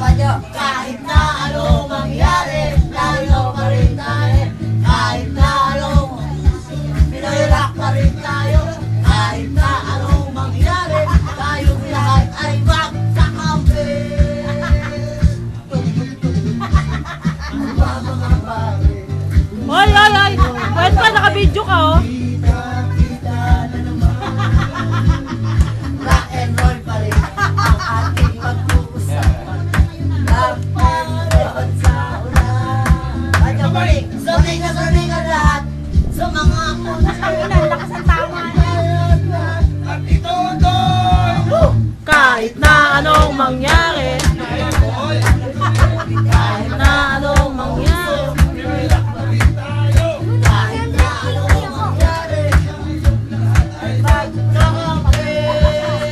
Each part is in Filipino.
Badyo. Kahit na anong mangyari, tayo pa. Kahit na anong Pinoy rock pa tayo. Kahit na anong mangyari, tayong lahat ay magkakampi. Ano ba? Oy, oy, oy. Pwede ka, naka-video ka, oh. Badyo balik, sumiga na sumiga lahat. Sa mga punta. lakas ang tama At ito doon! Kahit na anong mangyari, kahit na anong mangyari. Kahit na anong mangyari, ay magkakampi.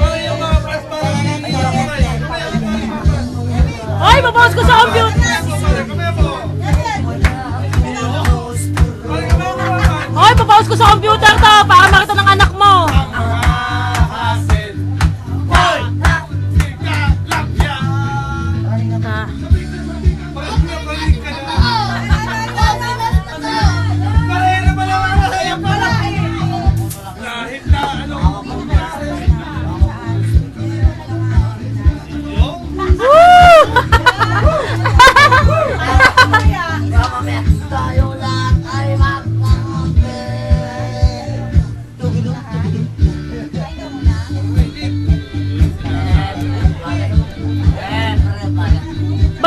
Parang yung mga press parang hindi ako kayo. Oy, babawas ko sa computer. Babawas ko sa computer to para makita ng anak mo.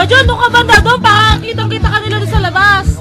Badyo, doon ka banda doon para kitang kita ka nila doon sa labas.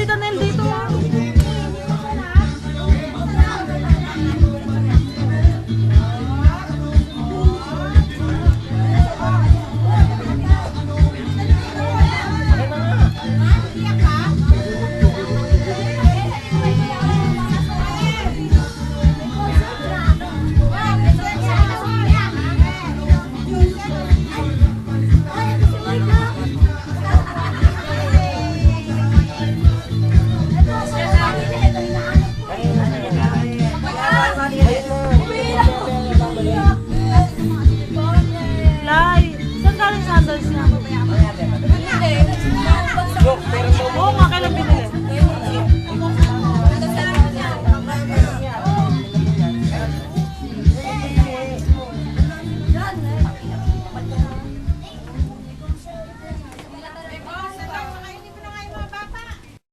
dito, Nel, dito. Source nga, mamaya ako.